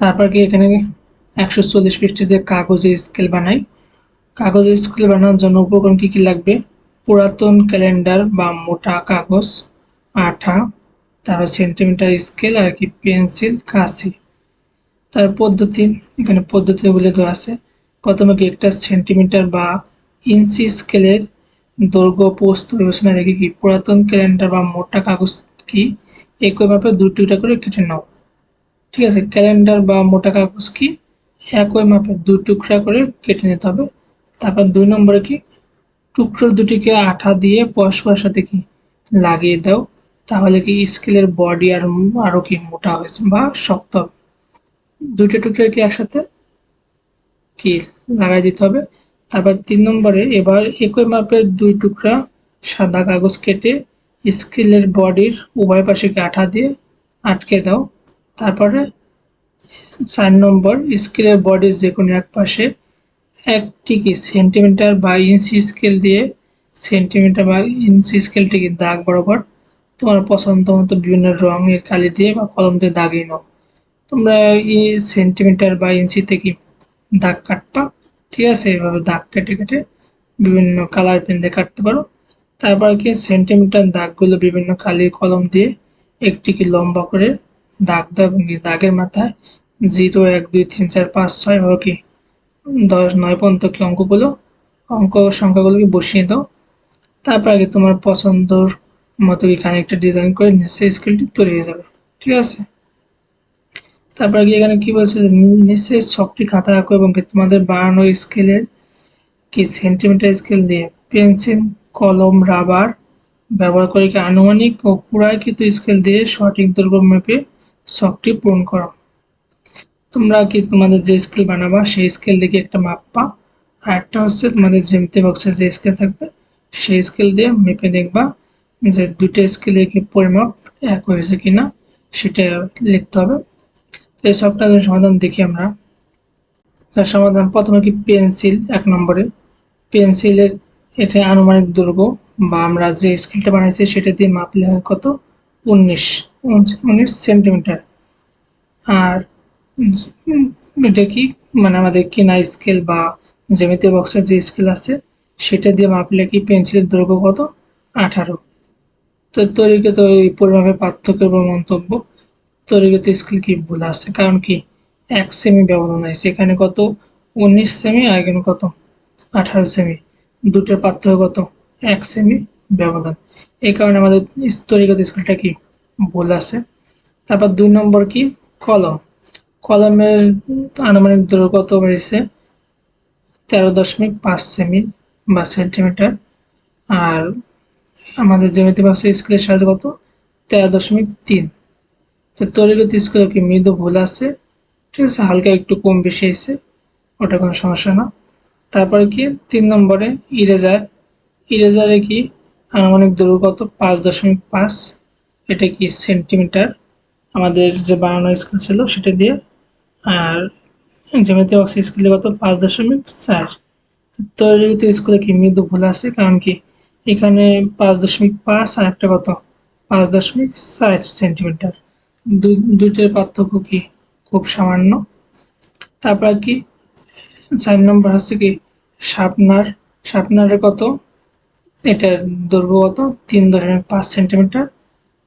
তারপর কি এখানে একশো চল্লিশ পৃষ্ঠে যে কাগজে স্কেল বানাই। কাগজের স্কেল বানানোর জন্য উপকরণ কী কী লাগবে? পুরাতন ক্যালেন্ডার বা মোটা কাগজ, আঠা, তারপর সেন্টিমিটার স্কেল আর কি পেন্সিল কাঁচি তার পদ্ধতি, এখানে পদ্ধতি বলে দেওয়া আছে। প্রথমে কি একটা সেন্টিমিটার বা ইঞ্চি স্কেলের দৈর্ঘ্য পোস্ত বিবেচনা রেখে কি পুরাতন ক্যালেন্ডার বা মোটা কাগজ কি একই মাপে দুইটা করে কেটে নাও। ঠিক আছে ক্যালেন্ডার বা মোটা কাগজ কি? একই মাপে দুই টুকরা করে কেটে নিতে হবে। তারপর দুই নম্বরে কি? টুকরো দুটিকে আঠা দিয়ে পরস্পরের সাথে কি লাগিয়ে দাও, তাহলে কি স্কেলের বডি আর আরও কি মোটা হয়েছে বা শক্ত হবে। দুটো টুকরো কি একসাথে কি লাগাই দিতে হবে। তারপর তিন নম্বরে এবার একই মাপের দুই টুকরা সাদা কাগজ কেটে স্কেলের বডির উভয় পাশে আঠা দিয়ে আটকে দাও। তারপরে চার নম্বর, স্কেলের বডির যে কোনো এক পাশে একটি কি সেন্টিমিটার বা ইঞ্চি স্কেল দিয়ে সেন্টিমিটার বা ইঞ্চি স্কেলটিকে দাগ বরাবর তোমার পছন্দ মতো বিভিন্ন রঙের কালি দিয়ে বা কলম দিয়ে দাগিয়ে নাও। তোমরা এই সেন্টিমিটার বা ইঞ্চি থেকে দাগ কাটবা? ঠিক আছে, এভাবে দাগ কেটে কেটে বিভিন্ন কালার পেন দিয়ে কাটতে পারো। তারপর কি সেন্টিমিটার দাগগুলো বিভিন্ন কালির কলম দিয়ে একটিকে লম্বা করে দাগ এবং দাগের মাথায় জিরো, এক, দুই, তিন, চার, পাঁচ, ছয় এভাবে কি? দশ, নয় পর্যন্ত কি অঙ্কগুলো? অঙ্ক সংখ্যাগুলোকে বসিয়ে দাও। তারপর আগে তোমার পছন্দর মতো কি খানিকটা ডিজাইন করে নিচে স্কেলটি তৈরি হয়ে যাবে। ঠিক আছে? তারপর কি এখানে কি বলছে নিচে ছকটি খাতা আঁকো এবং তোমাদের বানানো স্কেলের কি সেন্টিমিটার স্কেল দিয়ে পেন্সিল, কলম, রাবার ব্যবহার করে কি আনুমানিক ও পুরাকৃত স্কেল দিয়ে সঠিক দৈর্ঘ্য মেপে ছকটি পূরণ করো। তোমরা কি তোমাদের যে স্কেল বানাবা, সেই স্কেল দেখে একটা মাপবা। আর একটা হচ্ছে তোমাদের জ্যামিতি বক্সে যে স্কেল থাকবে, সেই স্কেল দিয়ে মেপে দেখবা যে দুটো স্কেলের কি পরিমাপ এক হয়েছে কিনা, সেটা লিখতে হবে। তো এই সবটা সমাধান দেখি আমরা। তার সমাধান প্রথমে কি পেন্সিল এক নম্বরে। পেন্সিলের এটা আনুমানিক দৈর্ঘ্য বা আমরা যে স্কেলটা বানাইছি, সেটা দিয়ে মাপলে হয় কত? উনিশ উনিশ সেন্টিমিটার। আর এটা কি? মানে আমাদের কিনা স্কেল বা জ্যামিতি বক্সের যে স্কেল আছে, সেটা দিয়ে মাপলে কি পেন্সিলের দৈর্ঘ্য কত? আঠারো। তো তৈরিকে তো এই পরিমাপের পার্থক্যের উপর মন্তব্য। তৈরিগত স্কেল কি ভুল আছে? কারণ কি? এক সেমি ব্যবধান আছে এখানে কত? উনিশ সেমি আর এখানে কত? আঠারো সেমি দুটোর পার্থক্য কত? এক সেমি ব্যবধান। এই কারণে আমাদের তৈরিগত স্কুলটা কি ভুল আছে। তারপর দুই নম্বর কি? কলম। কলমের আনুমানিক দৈর্ঘ্য কত বেড়েছে? তেরো দশমিক পাঁচ সেমি বা সেন্টিমিটার। আর আমাদের জ্যামিতি বাক্স স্কেলের সাহায্য কত? তেরো দশমিক তিন। তো তৈরিগত স্কেলে কি মৃদু ভুল আছে? ঠিক আছে, হালকা একটু কম বেশি এসে ওটা কোনো সমস্যা না। তারপরে কি? তিন নম্বরে ইরেজার। ইরেজারে কি আনুমানিক দৈর্ঘ্য কত? পাঁচ দশমিক পাঁচ। এটা কি সেন্টিমিটার? আমাদের যে বানানো স্কেল ছিল সেটা দিয়ে। আর জ্যামিতি বক্স স্কেলে কত? পাঁচ দশমিক চার। তৈরিগত স্কুলে কি মৃদু ভুল আছে? কারণ কি এখানে পাঁচ দশমিক পাঁচ আর একটা কত? পাঁচ দশমিক চার সেন্টিমিটার। দুই, দুইটার পার্থক্য কি? খুব সামান্য। তারপর কি, চার নম্বর হচ্ছে কি শার্পনার শার্পনারের কত? এটার দৈর্ঘ্য কত? তিন দশমিক পাঁচ সেন্টিমিটার।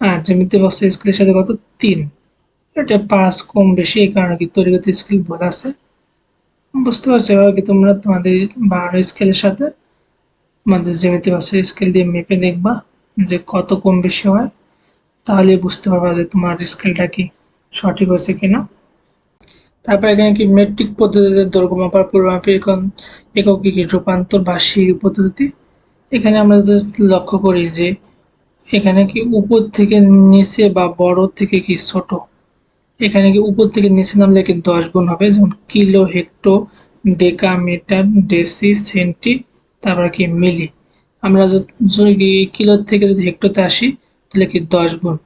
আর জ্যামিতি বক্স স্কেলের সাথে কত? তিন। এটা পাঁচ কম বেশি, এই কারণে কি তৈরিগত স্কেল ভুল আছে? বুঝতে পারছ এবার কি তোমরা তোমাদের বানানো স্কেলের সাথে? আমাদের জ্যামিতি বক্সের স্কেল দিয়ে মেপে দেখবা যে কত কম বেশি হয়। তাহলে বুঝতে পারবা যে তোমার স্কেলটা কি সঠিক হয়েছে কিনা। তারপর এখানে কি মেট্রিক পদ্ধতিতে দৈর্ঘ্য মাপার এখন একক রূপান্তর বা সিঁড়ি পদ্ধতি এখানে আমরা যদি লক্ষ্য করি যে এখানে কি উপর থেকে নিচে বা বড় থেকে কি ছোট? এখানে কি উপর থেকে নিচে নামলে কি দশ গুণ হবে? যেমন kilo hecto deca metre deci centi, তারপরে কি মিলি। আমরা যদি কিলোর থেকে যদি হেক্টোতে আসি, তাহলে কি দশ গুণ।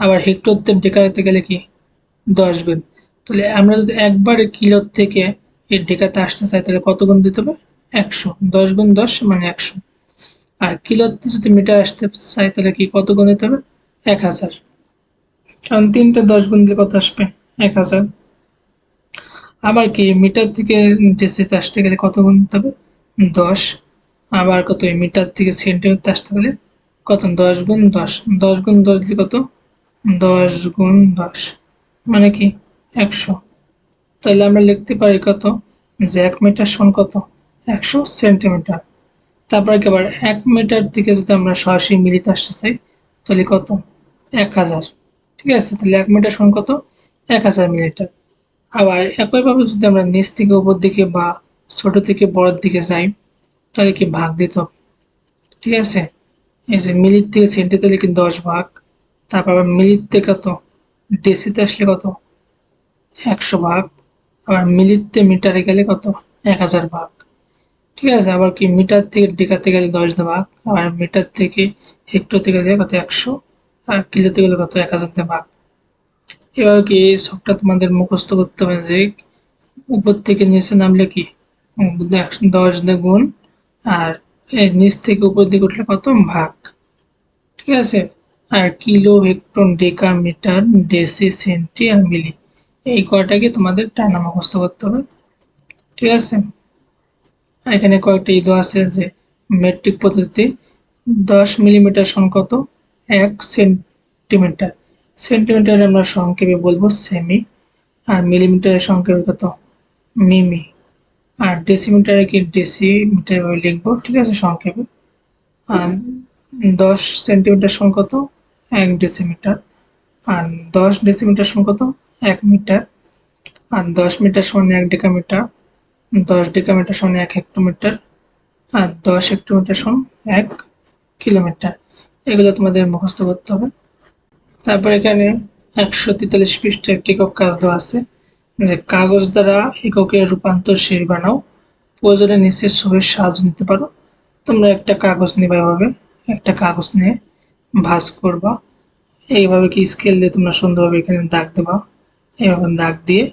আবার হেক্টরতে ডেকাতে গেলে কি দশ গুণ। তাহলে আমরা যদি একবার কিলোর থেকে এই ডেকাতে আসতে চাই, তাহলে কত গুণ দিতে হবে? একশো। দশ গুণ দশ মানে একশো। আর কিলোতে যদি মিটার আসতে চাই তাহলে কি কত গুণ দিতে হবে? এক হাজার। কারণ তিনটে দশ গুণ দিলে কত আসবে? এক হাজার। আবার কি, মিটার থেকে ডেসিতে আসতে গেলে কত গুণ দিতে হবে? দশ। আবার কত মিটার থেকে সেন্টিমিটার আসতে গেলে কত? দশ গুণ দশ। দশ গুণ দশ দিলে কত? দশ গুণ দশ। মানে কি, একশো। তাহলে আমরা লিখতে পারি কত? যে এক মিটার সমান কত? একশো সেন্টিমিটার। তারপরে কি আবার এক মিটার থেকে যদি আমরা সরাসরি মিলিতে আসতে চাই, তাহলে কত? এক হাজার। ঠিক আছে, তাহলে এক মিটার সমান কত? এক হাজার মিলিটার আবার একইভাবে যদি আমরা নিচ থেকে উপর দিকে বা ছোট থেকে বড়র দিকে যাই, তাহলে কি ভাগ দিতে হবে? ঠিক আছে? এই যে মিলির থেকে সেন্টি তাহলে কি দশ ভাগ? তারপর আবার মিলির থেকে কত? ডেসিতে আসলে কত? একশো ভাগ। আবার মিলিতে মিটারে গেলে কত? এক হাজার ভাগ। ঠিক আছে, আবার কি, মিটার থেকে ডেকাতে গেলে দশ ভাগ আবার মিটার থেকে হেক্টরতে গেলে কত একশো, আর কিলো থেকে গেলে কত এক হাজার ভাগ এবার কি, এই সবটা তোমাদের মুখস্থ করতে হবে যে, উপর থেকে নিচে নামলে কি? দশ গুণ আর নিচ থেকে উপর দিকে উঠলে কত? ভাগ। ঠিক আছে? আর kilo, hecto, deca, metre, deci, centi, আর মিলি। এই কয়টাকে তোমাদের টানা মুখস্থ করতে হবে। ঠিক আছে? এখানে কয়েকটা ইদো আছে যে মেট্রিক পদ্ধতিতে দশ মিলিমিটার সমান কত এক সেন্টিমিটার। সেন্টিমিটার আমরা সংক্ষেপে বলব সেমি, আর মিলিমিটারের সংক্ষেপে কত? মিমি। আর ডেসিমিটারে কি ডেসিমিটার লিখব? ঠিক আছে, সংক্ষেপে। আর দশ সেন্টিমিটার সমান কত এক ডেসিমিটার। আর দশ ডেসিমিটার সমান কত এক মিটার। আর দশ মিটার সমান এক ডেকামিটার। দশ ডেকামিটার সমান এক হেক্টোমিটার আর দশ হেক্টোমিটার সমান এক কিলোমিটার। এগুলো তোমাদের মুখস্থ করতে হবে। তারপর এখানে একশো তেতাল্লিশ পৃষ্ঠে একটি একক কাজ দেওয়া আছে, যে কাগজ দ্বারা এককের রূপান্তর শেষ বানাও। প্রয়োজনে নিচের ছবির সাহায্য নিতে পারো। তোমরা একটা কাগজ নেবে এভাবে, একটা কাগজ নিয়ে ভাঁজ করবা। এইভাবে কি স্কেল দিয়ে তোমরা সুন্দরভাবে এখানে দাগ দেবা? এইভাবে দাগ দিয়ে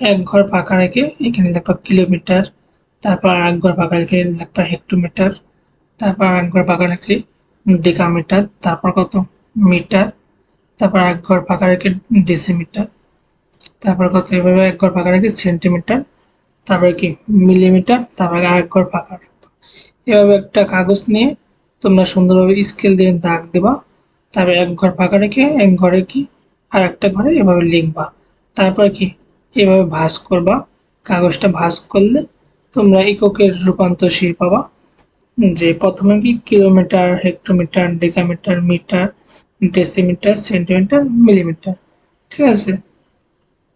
এক ঘর ফাঁকা রেখে এখানে লিখবা কিলোমিটার, তারপর এক ঘর ফাঁকা রেখে লিখবা হেক্টোমিটার, তারপর এক ঘর ফাঁকা রেখে ডেকামিটার, তারপর কত মিটার, তারপর এক ঘর ফাঁকা রেখে ডেসিমিটার, তারপর কত এভাবে এক ঘর ফাঁকা রেখে সেন্টিমিটার, তারপর কি মিলিমিটার, তারপরে এক ঘর রাখব এভাবে একটা কাগজ নিয়ে তোমরা সুন্দরভাবে স্কেল দিয়ে দাগ দেবা, তারপরে এক ঘর ফাঁকা রেখে এক ঘরে কি আর একটা ঘরে এভাবে লিখবা, তারপরে কি এভাবে ভাঁজ করবা। কাগজটা ভাঁজ করলে তোমরা এককের রূপান্তরশীল পাবা। যে প্রথমে কি kilometre, hectometre, decametre, metre, decimetre, centimetre, millimetre, ঠিক আছে?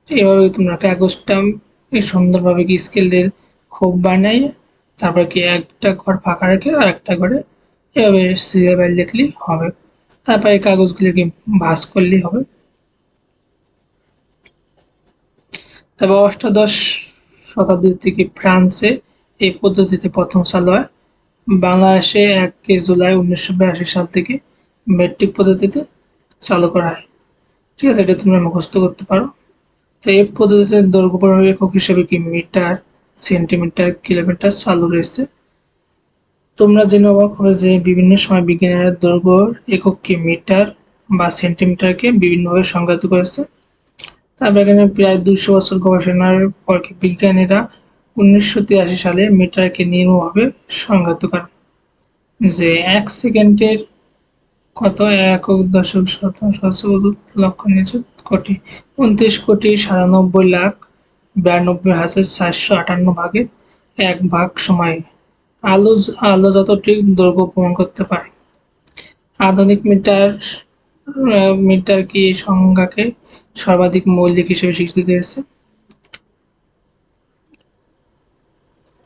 এভাবে তোমরা কাগজটা সুন্দরভাবে কি স্কেল দিয়ে খুব বানাই তারপর কি একটা ঘর ফাঁকা রেখে আর একটা ঘরে এভাবে সিরিয়াল লিখলেই হবে। তারপরে কাগজগুলিকে ভাঁজ করলেই হবে। তবে অষ্টাদশ শতাব্দী থেকে ফ্রান্সে এই পদ্ধতিতে প্রথম চালু হয়। বাংলাদেশে এক জুলাই উনিশশো বিরাশি সাল থেকে মেট্রিক পদ্ধতিতে চালু করা হয়। ঠিক আছে, এটা তোমরা মুখস্থ করতে পারো। তো এই পদ্ধতিতে দৈর্ঘ্য একক হিসেবে কি মিটার, সেন্টিমিটার, কিলোমিটার চালু রয়েছে? তোমরা জেনে অবাক হবে যে বিভিন্ন সময় বিজ্ঞানীরা দৈর্ঘ্য এককে মিটার বা সেন্টিমিটারকে বিভিন্নভাবে সংজ্ঞায়িত করেছে। তারপর এখানে প্রায় দুশো বছর গবেষণার পর বিজ্ঞানীরা উনিশশো তিরাশি সালে মিটারকে নির্মভাবে সংজ্ঞায়িত করেন, যে এক সেকেন্ডের কত একক দশক শত লক্ষ নিযুত কোটি, উনত্রিশ কোটি সাতানব্বই লাখ বিরানব্বই হাজার চারশো আটান্ন ভাগে এক ভাগ সময়ে আলো আলো যতটি দৈর্ঘ্য প্রমাণ করতে পারে। আধুনিক মিটার মিটার কি সংজ্ঞাকে সর্বাধিক মৌলিক হিসেবে স্বীকৃতি দিয়েছে।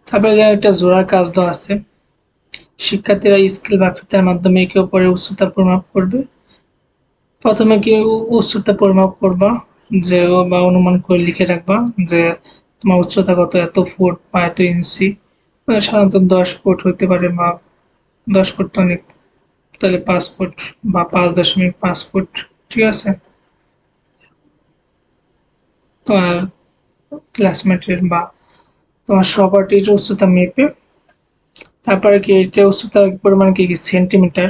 তারপরে একটা জোড়ার কাজ দেওয়া আছে, শিক্ষার্থীরা স্কেল বা ফিতার মাধ্যমে একে অপরের উচ্চতা পরিমাপ করবে। প্রথমে কি উচ্চতা পরিমাপ করবা, যে বা অনুমান করে লিখে রাখবা যে তোমার উচ্চতা কত, এত ফুট বা এত ইঞ্চি। সাধারণত দশ ফুট হইতে পারে বা দশ ফুট অনেক তাহলে ফুট বা পাঁচ দশমিক ফুট ঠিক আছে? তোমার ক্লাসমেটের বা তোমার সহপাঠীর উচ্চতা মেপে তারপরে কি এটা উচ্চতার পরিমাণ কি সেন্টিমিটার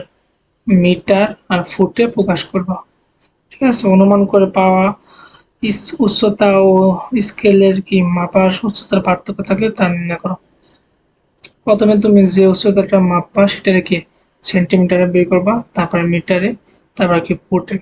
মিটার আর ফুটে প্রকাশ করবা। ঠিক আছে? অনুমান করে পাওয়া উচ্চতা ও স্কেলের কি মাপার উচ্চতার পার্থক্য থাকলে তা নির্ণয় করো। প্রথমে তুমি যে উচ্চতাটা মাপবা সেটা রেখে সেন্টিমিটারে বের করবা তারপরে মিটারে তারপর কি ফুটে